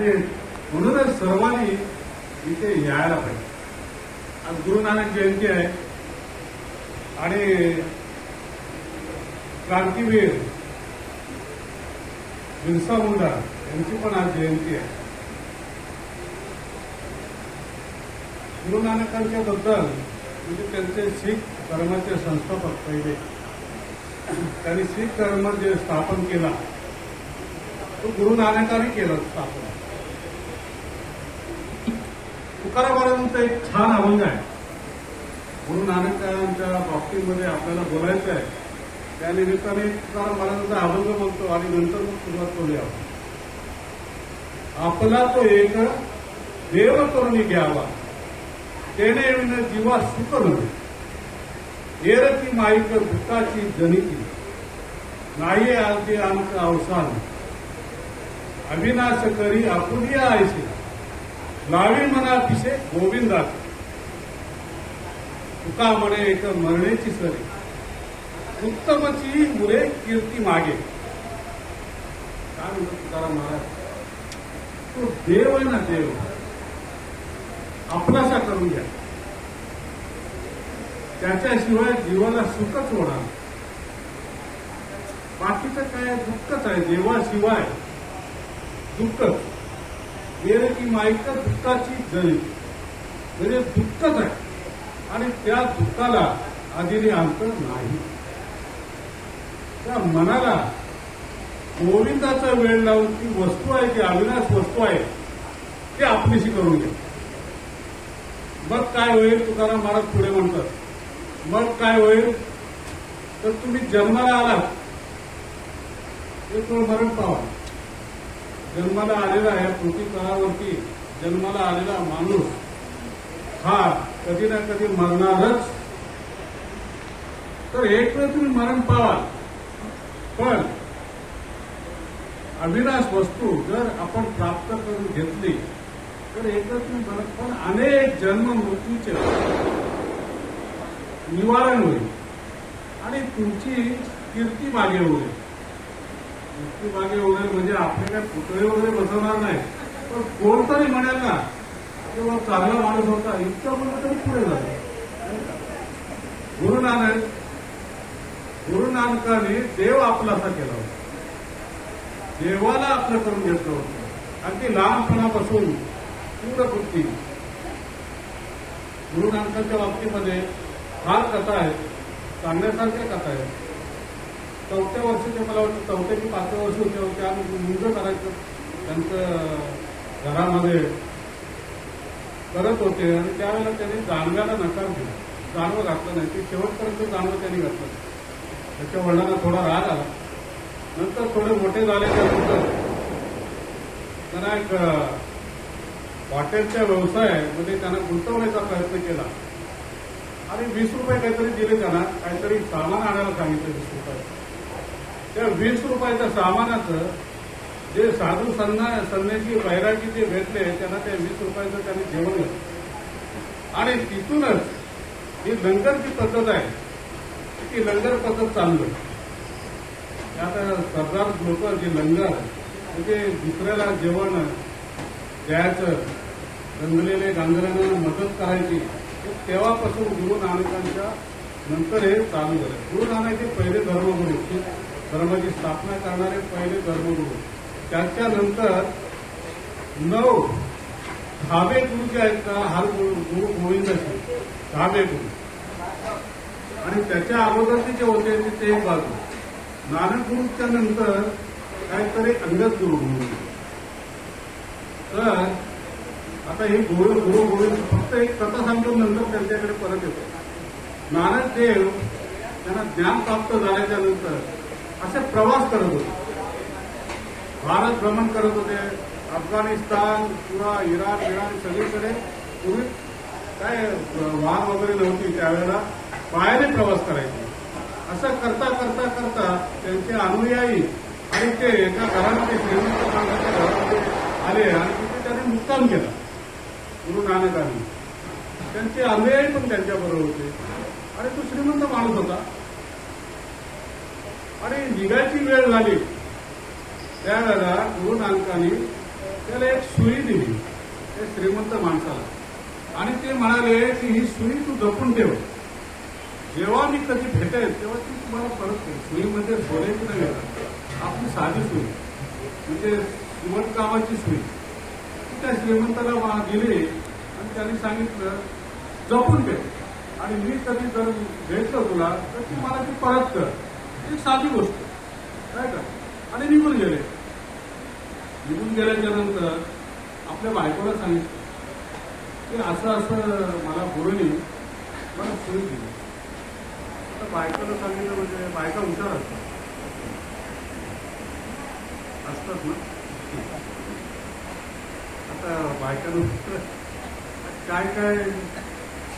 आणि म्हणूनच सर्वांनी इथे यायला पाहिजे. आज गुरु नानक जयंती आहे. आणि क्रांतीवीर बिरसा मुंडा यांची पण आज जयंती आहे. गुरु नानकांच्या बद्दल म्हणजे त्यांचे शीख धर्माचे संस्थापक पहिले. त्यांनी शीख धर्म जे स्थापन केला तो गुरु नानकाने केला स्थापन. तुकारामांचा एक छान अभंग आहे. गुरु नानकांच्या बाबतीमध्ये आपल्याला बोलायचं आहे. त्या निमित्ताने तुकाराम महाराजांचा अभंग बोलतो आणि नंतर मग सुरुवात करूया. आपला तो एक देव करून घ्यावा तेने जीवा सुख नव्हे एरती माईक भूताची जनिती. नाही आलते आमचं अवसान. अविनाश करी आपुलिया आयशी. नावी मना अतिशय गोविंदा तुका म्हणे एक मरणेची सरी उत्तमची मुरे कीर्ती मागे. काय म्हणतो तुकाराम महाराज? तो देव आहे ना देव. आपलासा करून घ्या. त्याच्याशिवाय जीवाला सुखच होणार बाकीचं काय दुःखच आहे? देवाशिवाय दुःखच. वेर की माहिती दुःखाची जळी म्हणजे दुःखच आहे। आणि त्या दुःखाला आधीने अंत नाही। त्या मनाला गोविंदाचा वेळ लावून ती वस्तू आहे ती अविनाश वस्तू आहे ती आपलीशी करून घ्या मग काय होईल तुकाराम महाराज पुढे म्हणतात मग काय होईल? तर तुम्ही जन्माला आलात ते तुम्ही मरण पावा. जन्माला आलेला या पृथ्वी तळावरती जन्माला आलेला माणूस हा कधी ना कधी मरणारच. तर एक वेळ तुम्ही मरण पावाल. पण अविनाश वस्तू जर आपण प्राप्त करून घेतली तर एकच नाही मरण पण अनेक जन्म मृत्यूचे निवारण होईल. आणि तुमची कीर्ती मागे होईल. मागे वगैरे म्हणजे आपले काय पुतळे वगैरे बसवणार नाही. पण कोणतरी म्हणेल ना किंवा चांगला माणूस होता इतका म्हणून तरी पुढे झाला गुरु नानक गुरु नानकाने देव आपलासा केला होता. देवाला आपलं करून घेतलं होतं. अगदी लहानपणापासून पूर्ण कृती गुरु नानकांच्या बाबतीमध्ये फार कथा आहेत सांगण्यासारख्या कथा आहेत. चौथ्या वर्षीचे मला वाटतं चौथ्या की पाचव्या वर्षी होते त्या मुंज करायचं त्यांचं घरामध्ये करत होते. आणि त्यावेळेला त्यांनी जाणव्याला नकार दिला. जाणवं घातलं नाही. ते शेवटपर्यंत जाणवं त्यांनी घातलं त्याच्या वडिलांना थोडा राग आला. नंतर थोडे मोठे झाल्याच्यानंतर त्यांना एक हॉटेलच्या व्यवसायामध्ये त्यांना गुंतवण्याचा प्रयत्न केला. आणि वीस रुपये काहीतरी दिले त्यांना. काहीतरी सामान आणायला सांगितलं वीस रुपये त्या वीस रुपयाच्या सामानाचं जे साधू सन्ना संन्यासी वैरागी जे भेटले त्यांना त्या वीस रुपयाचं त्यांनी जेवण घातलं आणि तिथूनच ही लंगरची पद्धत आहे. ती लंगर पद्धत चालू आहे. आता सरदार लोक जे लंगर म्हणजे दुसऱ्याला जेवण द्यायचं रंगलेले गांधऱ्यांना मदत करायची तेव्हापासून गुरु नानकांच्या नंतर हे चालू झालं. गुरु नानक हे पहिले धर्मगुरू शीख धर्माची स्थापना करणारे पहिले धर्मगुरू. त्याच्यानंतर नऊ दहावे गुरु जे आहेत का हर गुरु गुरु गोविंद दहावे गुरु. आणि त्याच्या अगोदरचे जे होते ते ते एक बाजू. नानक गुरुच्या नंतर काहीतरी अंगद गुरु म्हणून. तर आता हे गुरु गुरु गोविंद फक्त एक कथा सांगतो नंतर त्यांच्याकडे परत येतो. नानक देव त्यांना ज्ञान प्राप्त झाल्याच्यानंतर असे प्रवास करत होते. भारत भ्रमण करत होते. अफगाणिस्तान किंवा इराण इराण सगळीकडे. पूर्वी काय वाहन वगैरे नव्हती त्यावेळेला. पायाने प्रवास करायचे. असं करता करता करता त्यांचे अनुयायी आणि ते एका घरामध्ये श्रीमंत माणसाच्या घरामध्ये आले आणि तिथे त्यांनी मुक्काम केला. गुरु नानकांनी. त्यांचे अनुयायी पण त्यांच्याबरोबर होते. आणि तो श्रीमंत माणूस होता. आणि निघायची वेळ झाली. त्यावेळेला गुरु नानकांनी त्याला एक सुई दिली. त्या श्रीमंत माणसाला. आणि ते म्हणाले की ही सुई तू जपून ठेव. जेव्हा मी कधी भेटेल तेव्हा ती तुम्हाला परत करेल सुईमध्ये बोलायची नाही आपली साधी सुई. म्हणजे शिवणकामाची सुई. ती त्या श्रीमंताला दिली आणि त्यांनी सांगितलं जपून ठेव. आणि मी कधी जर भेटलो तुला तर ती मला ती परत कर. एक साधी गोष्ट. काय का? आणि निघून गेले. निघून गेल्याच्यानंतर आपल्या बायकोला सांगितलं. की असं असं मला बोलली मला सुरू दिली. आता बायकोला सांगितलं म्हणजे बायका हुशार असतात. असतात ना? आता बायकानं काय काय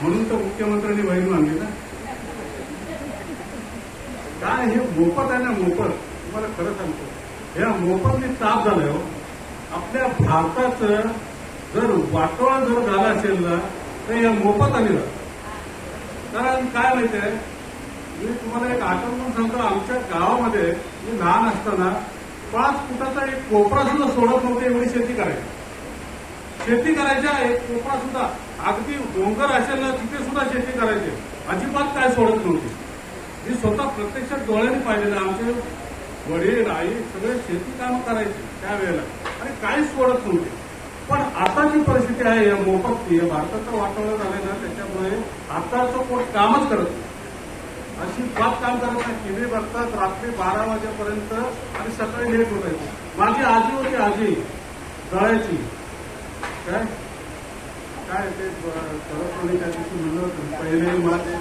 म्हणून तर मुख्यमंत्र्यांनी बहीण मानली ना. काय हे मोफत आहे ना मोफत? तुम्हाला खरं सांगतो. या मोफतने ताप झालाय हो. आपल्या भारताचं जर वाटोळा जर झाला असेल ना तर या मोफत आलेला. कारण काय माहिती आहे? मी तुम्हाला एक आठवण सांगतो. आमच्या गावामध्ये मी लहान असताना पाच फुटाचा एक कोपरा सुद्धा सोडत नव्हते एवढी शेती करायची. शेती करायच्या एक कोपरा सुद्धा. अगदी डोंगर असेल ना तिथे सुद्धा शेती करायची. अजिबात काय सोडत नव्हती. मी स्वतः प्रत्यक्षात डोळ्याने पाहिलेलं आमचे वडील आई सगळे शेती काम करायचे त्यावेळेला. आणि काहीच सोडत नव्हते. पण आता जी परिस्थिती आहे या मोफत या भारताचं वातावरण झालंय ना त्याच्यामुळे आताचं कोण कामच करत नाही. अशी बाब काम करत नाही. टीव्ही बघतात रात्री बारा वाजेपर्यंत आणि सकाळी लेट होत आहे माझी आजी होती आजी. जळायची. काय? काय ते परत त्या दिवशी म्हणलं पहिले माझे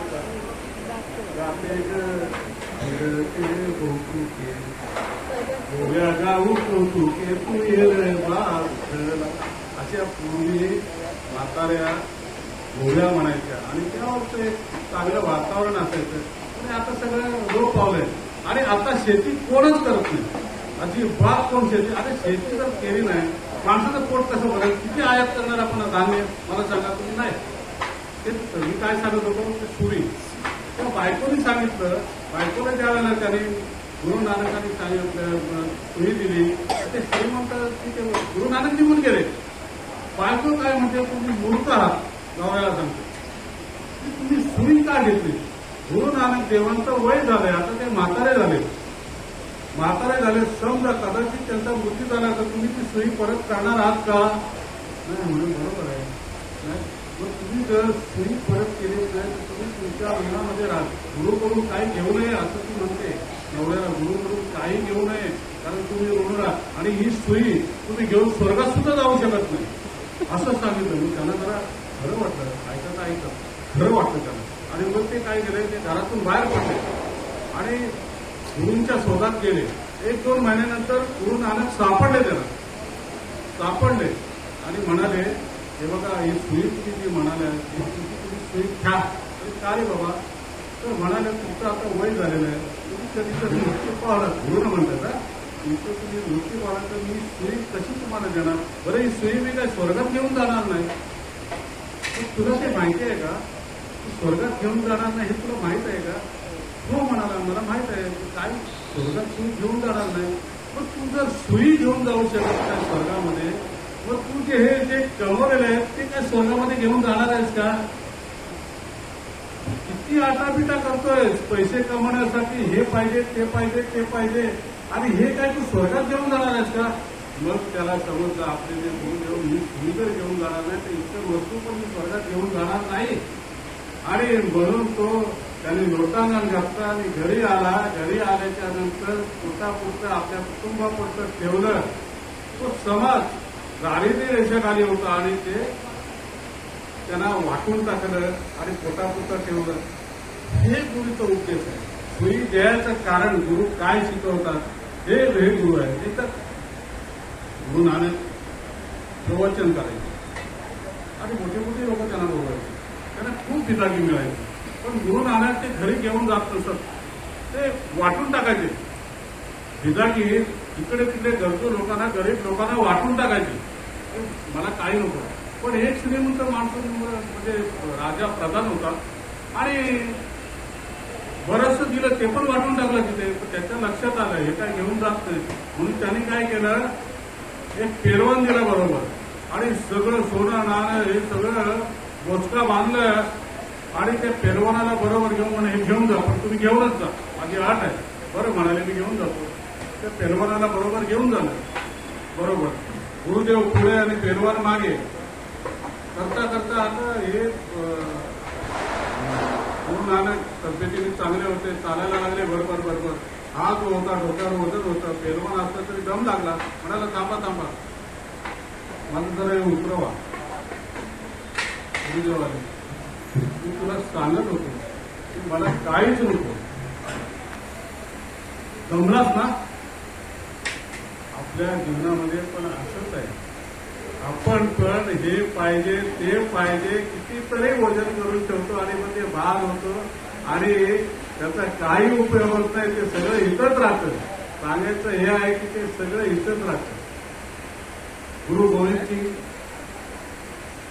अशा पूर्वी म्हाताऱ्या गोव्या म्हणायच्या आणि तेव्हा ते चांगलं वातावरण असायचं आणि आता सगळं लोक पावलंय आणि आता शेती कोणच करत नाही अशी अजिबात कोण शेती आता शेती जर केली नाही माणसाचं पोट कसं भरेल किती आयात करणार आपण धान्य मला सांगा तुम्ही नाही ते मी काय सांगत होतो ते सुरी तेव्हा बायकोनी सांगितलं बायकोला ज्या वेळेला त्यांनी गुरु नानकांनी सांगितलं सुई दिली ते श्रीमंत गुरु नानक निघून गेले. बायको काय म्हणते तुम्ही मूर्त आहात नवऱ्याला सांगतो. तुम्ही सुई का घेतली? गुरु नानक देवांचं वय झालंय आता ते म्हातारे झाले. म्हातारे झाले समजा कदाचित त्यांचा मृत्यू झाला तर तुम्ही ती सुई परत करणार आहात का? नाही म्हणून बरोबर आहे. नाही. मग तुम्ही जर सुई परत केली नाही तर तुम्ही तुमच्या अंगणामध्ये राहा. गुरुकडून काही घेऊ नये असं ती म्हणते. नवऱ्याला गुरुकडून काही घेऊ नये कारण तुम्ही ऋण राहा. आणि ही सुई तुम्ही घेऊन स्वर्गात सुद्धा जाऊ शकत नाही. असं सांगितलं मी. त्यांना जरा खरं वाटलं. ऐकत ऐकत. खरं वाटलं त्यांना आणि मग ते काय केले ते घरातून बाहेर पडले. आणि गुरूंच्या शोधात गेले. एक दोन महिन्यानंतर गुरु नानक सापडले त्यांना सापडले. आणि म्हणाले हे बघा हे सुई तुम्ही जी म्हणाल्या ही तुम्ही घ्या. का रे बाबा? तर म्हणाले तुमचं आता वय झालेलं आहे. तुम्ही कधी कधी मृत्यू पाहला गुरुनं म्हणतात का इथं तुम्ही मृत्यू पाहला तर मी सुई कशी तुम्हाला देणार? बरं ही सुई मी काय स्वर्गात घेऊन जाणार नाही? तुला ते माहिती आहे का? तू स्वर्गात घेऊन जाणार नाही हे तुला माहीत आहे का? हो म्हणाला मला माहीत आहे काय स्वर्गात सुई घेऊन जाणार नाही? पण तू जर सुई घेऊन जाऊ शकत नाही स्वर्गामध्ये मग तू जे हे जे कमवलेलं आहे ते काय स्वर्गामध्ये घेऊन जाणार आहेस का? किती आटापिटा करतोय पैसे कमवण्यासाठी हे पाहिजे ते पाहिजे ते पाहिजे. आणि हे काय तू स्वर्गात घेऊन जाणार आहेस का? मग त्याला समजलं आपले जे गुण घेऊन मी जर घेऊन जाणार नाही तर इतर वस्तू पण मी स्वर्गात घेऊन जाणार नाही. आणि म्हणून तो त्याने लोटांगण घातला आणि घरी आला. घरी आल्याच्यानंतर पोटापुरतं आपल्या कुटुंबापुरतं ठेवलं. तो समाज दारिद्र्य रेषाखाली होतं आणि ते त्यांना वाटून टाकलं आणि पोटापुरतं ठेवलं. हे गुरुचा उद्देश आहे. सुई द्यायचं कारण गुरु काय शिकवतात हे हे गुरु आहे ते तर गुरु नानक प्रवचन करायचे. आणि मोठे मोठे लोक त्यांना बोलायचे त्यांना खूप बितागी मिळायची. पण गुरु नानक ते घरी घेऊन जात नसत. ते वाटून टाकायचे. बिजागी इकडे तिकडे गरजू लोकांना गरीब लोकांना वाटून टाकायचे. मला काही नव्हतं पण एक श्रीमंत माणसं म्हणजे राजा प्रधान होता आणि बरंचसं दिलं ते पण वाटून टाकलं तिथे. त्याच्या लक्षात आलं हे काय घेऊन जात नाही म्हणून त्यांनी काय केलं एक पेरवण दिला बरोबर. आणि सगळं सोनं नाणं हे सगळं बोचका बांधलं. आणि त्या पेरवणाला बरोबर घेऊन म्हणे हे घेऊन जा पण तुम्ही घेऊनच जा. माझी आठ आहे. बरं म्हणाले मी घेऊन जातो. त्या पेरवणाला बरोबर घेऊन जाणार बरोबर. गुरुदेव पुढे आणि पेरवान मागे. करता करता आता हे गुरु नानक तब्येतीने चांगले होते चालायला लागले बरोबर बरोबर हा जो होता डोक्यावर होतच होता. पेरवान असला तरी दम लागला. म्हणाला थांबा थांबा. मला जरा हे उतरवा. गुरुदेवाने मी तुला सांगत होतो की मला काहीच नको. जमलाच ना? आपल्या जीवनामध्ये पण असंच आहे. आपण पण हे पाहिजे ते पाहिजे कितीतरी वजन करून ठेवतो आणि मग ते भाग होतो आणि त्याचा काही उपयोग होत नाही ते सगळं हितच राहतं. सांगायचं हे आहे की ते सगळं हितच राहतं. गुरु गोविंद सिंग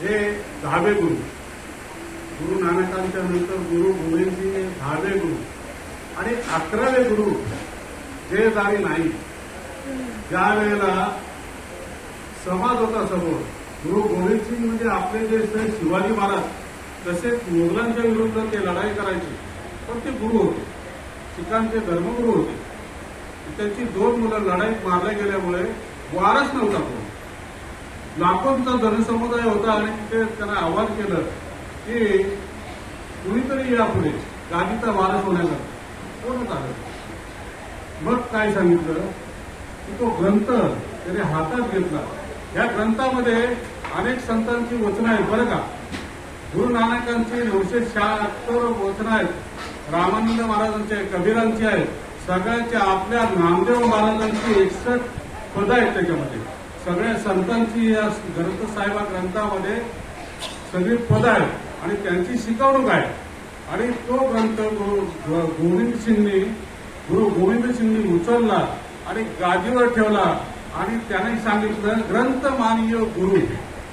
हे दहावे गुरु. गुरु नानकांच्या नंतर गुरु गोविंद सिंग हे दहावे गुरु. आणि अकरावे गुरु जे जारी नाही. ज्या वेळेला समाज होता समोर. गुरु गोविंद सिंग म्हणजे आपले जे शिवाजी महाराज तसेच मोगलांच्या विरुद्ध ते लढाई करायचे. पण ते गुरु होते. शिखांचे धर्मगुरू होते. त्यांची दोन मुलं लढाईत मारल्या गेल्यामुळे वारच नव्हता कोण. लाखोंचा जनसमुदाय होता आणि ते त्यांना आवाहन केलं की कुणीतरी या पुढे गादीचा वारस होण्याचा कोणच आलं मग काय सांगितलं? की तो ग्रंथ त्याने हातात घेतला. या ग्रंथामध्ये अनेक संतांची वचनं आहेत बरं का? गुरु नानकांची नऊशे शहात्तर वचनं आहेत. रामानंद महाराजांची आहेत कबीरांची आहेत. सगळ्यांच्या आपल्या नामदेव महाराजांची एकसठ पद आहेत त्याच्यामध्ये. सगळ्या संतांची या ग्रंथ साहेबा ग्रंथामध्ये सगळी पद आहेत आणि त्यांची शिकवणूक आहे. आणि तो ग्रंथ गुरु गोविंद सिंगनी गुरु गोविंद सिंगनी उचलला. आणि गादीवर ठेवला. आणि त्याने सांगितलं ग्रंथ मानिय गुरु.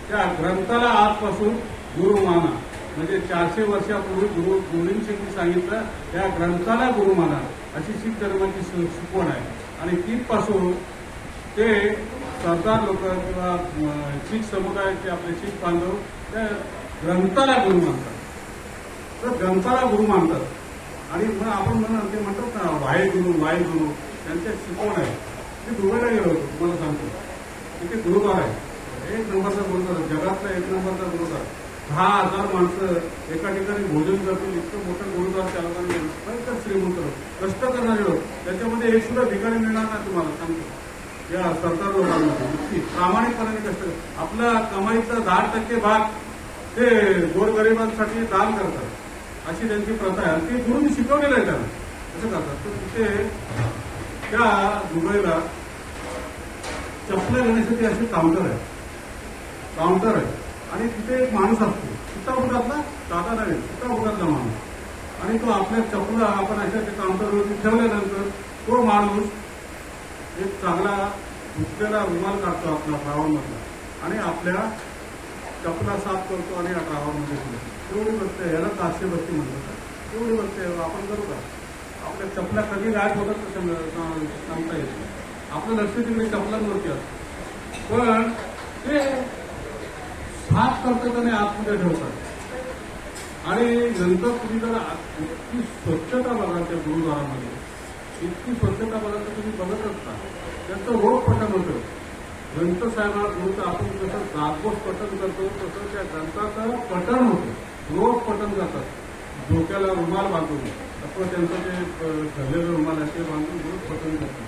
त्या ग्रंथाला आजपासून गुरु माना. म्हणजे चारशे वर्षापूर्वी गुरु गोविंद सिंगनी सांगितलं त्या ग्रंथाला गुरु माना. अशी शीख धर्माची शिकवण आहे. आणि तीपासून ते सरदार लोक किंवा शीख समुदायाचे आपले शीख बांधव त्या ग्रंथाला गुरु मानतात. तर ग्रंथाला गुरु मानतात. आणि मग आपण म्हणून ते म्हणतात ना वाहे गुरु वाहे गुरु त्यांच्या शिकवण आहे. ते दुबईला गेलो होतो तुम्हाला सांगतो. तिथे गुरुद्वार आहे एक नंबरचा गुरुद्वार जगातला एक नंबरचा गुरुद्वार. दहा हजार माणसं एका ठिकाणी भोजन करतील इतकं मोठं गुरुद्वार चालकांनी भयंकर श्रीमंत कष्ट करणारे लोक. त्याच्यामध्ये एक सुद्धा भिकारी मिळणार नाही तुम्हाला सांगतो. या सरकार लोकांमध्ये इतकी प्रामाणिकपणाने कष्ट आपला कमाईचा दहा टक्के भाग ते गोरगरिबांसाठी दान करतात. अशी त्यांची प्रथा आहे. आणि ती गुरुनी शिकवलेलं आहे त्यांना. असं करतात. तर तिथे त्या दुबईला चपला घेण्यासाठी असे काउंटर आहे. काउंटर आहे. आणि तिथे एक माणूस असतो. चित्तापुटातला दादा नव्हे चित्तापुटातला माणूस. आणि तो आपल्या चपला आपण अशा त्या काउंटरवरती ठेवल्यानंतर तो माणूस एक चांगला धुतलेला रुमाल काढतो आपला ड्रावरमधला आणि आपल्या चपला साफ करतो आणि या ड्रावरमध्ये ठेवतो. एवढी बसते याला ताशे बसती म्हणतात. एवढी बसते आपण करू का? आपल्या चपला कधी गायब होतात सांगता येत आपलं लक्ष तिकडे चपलांवरती असतं. पण ते साफ करतात आणि आतमध्ये ठेवतात. आणि नंतर तुम्ही जर इतकी स्वच्छता बघा त्या गुरुद्वारामध्ये इतकी स्वच्छता बघा तर तुम्ही बघत असता. त्यांचं रोग पठण होतं. ग्रंथ साहेबाला गुरुचं आपण जसं जागोस पठण करतो तसं त्या ग्रंथाचं पठण होतं. रोग पटन जातात. डोक्याला रुमाल बांधून. अथवा त्यांचं ते अ, ठरलेलं रुमाल असे बांधून रोज पठण करतात